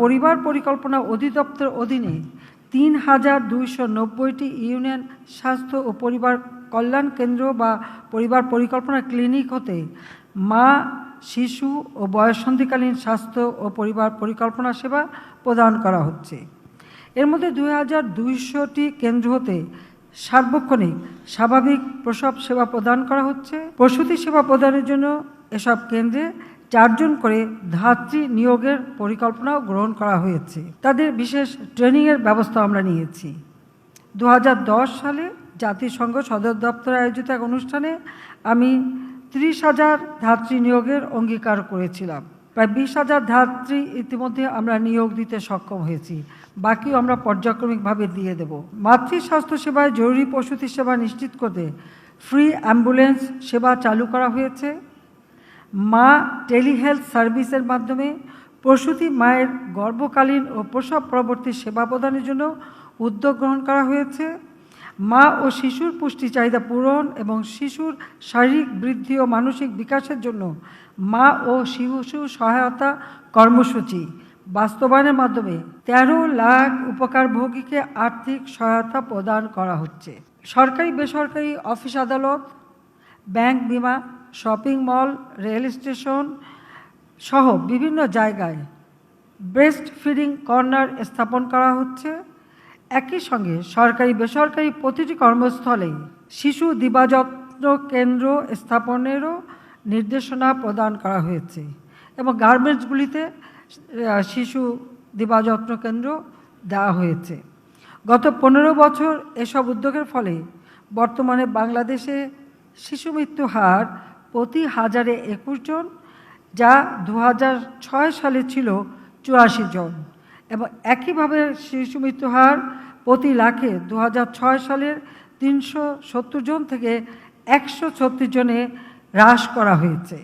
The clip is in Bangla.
পরিবার পরিকল্পনা অধিদপ্তর অধীনে তিন হাজার দুইশো নব্বইটি ইউনিয়ন স্বাস্থ্য ও পরিবার কল্যাণ কেন্দ্র বা পরিবার পরিকল্পনা ক্লিনিক হতে মা, শিশু ও বয়ঃসন্ধিকালীন স্বাস্থ্য ও পরিবার পরিকল্পনা সেবা প্রদান করা হচ্ছে। এর মধ্যে দুই হাজার দুইশোটি কেন্দ্র হতে সার্বক্ষণিক স্বাভাবিক প্রসব সেবা প্রদান করা হচ্ছে। প্রসূতি সেবা প্রদানের জন্য এসব কেন্দ্রে চারজন করে ধাত্রী নিয়োগের পরিকল্পনাও গ্রহণ করা হয়েছে। তাদের বিশেষ ট্রেনিংয়ের ব্যবস্থা আমরা নিয়েছি। দু হাজার দশ সালে জাতিসংঘ সদর দপ্তর আয়োজিত এক অনুষ্ঠানে আমি ত্রিশ হাজার ধাত্রী নিয়োগের অঙ্গীকার করেছিলাম। প্রায় বিশ হাজার ধাত্রী ইতিমধ্যে আমরা নিয়োগ দিতে সক্ষম হয়েছি। বাকিও আমরা পর্যায়ক্রমিকভাবে দিয়ে দেব। মাতৃ স্বাস্থ্য সেবায় জরুরি প্রসূতি সেবা নিশ্চিত করতে ফ্রি অ্যাম্বুলেন্স সেবা চালু করা হয়েছে। মা টেলিহেলথ সার্ভিসের মাধ্যমে প্রসূতি মায়ের গর্ভকালীন ও প্রসব পরবর্তী সেবা প্রদানের জন্য উদ্যোগ গ্রহণ করা হয়েছে। মা ও শিশুর পুষ্টি চাহিদা পূরণ এবং শিশুর শারীরিক বৃদ্ধি ও মানসিক বিকাশের জন্য মা ও শিশু সহায়তা কর্মসূচি বাস্তবায়নের মাধ্যমে তেরো লাখ উপকারভোগীকে আর্থিক সহায়তা প্রদান করা হচ্ছে। সরকারি বেসরকারি অফিস আদালত ব্যাংক বিমা, শপিং মল, রেল স্টেশন সহ বিভিন্ন জায়গায় ব্রেস্ট ফিডিং কর্নার স্থাপন করা হচ্ছে। একই সঙ্গে সরকারি, বেসরকারি প্রতিটি কর্মস্থলে শিশু দিবাযত্ন কেন্দ্র স্থাপনেরও নির্দেশনা প্রদান করা হয়েছে এবং গার্মেন্টসগুলিতে শিশু দিবাযত্ন কেন্দ্র দেওয়া হয়েছে। গত পনেরো বছর এসব উদ্যোগের ফলে বর্তমানে বাংলাদেশে শিশু মৃত্যু হার প্রতি হাজারে একুশ জন, যা দু সালে ছিল চুরাশি জন। এবং একইভাবে শিশু মৃত্যু হার প্রতি লাখে দু সালের তিনশো সত্তর জন থেকে একশো ছত্রিশ জনে হ্রাস করা হয়েছে।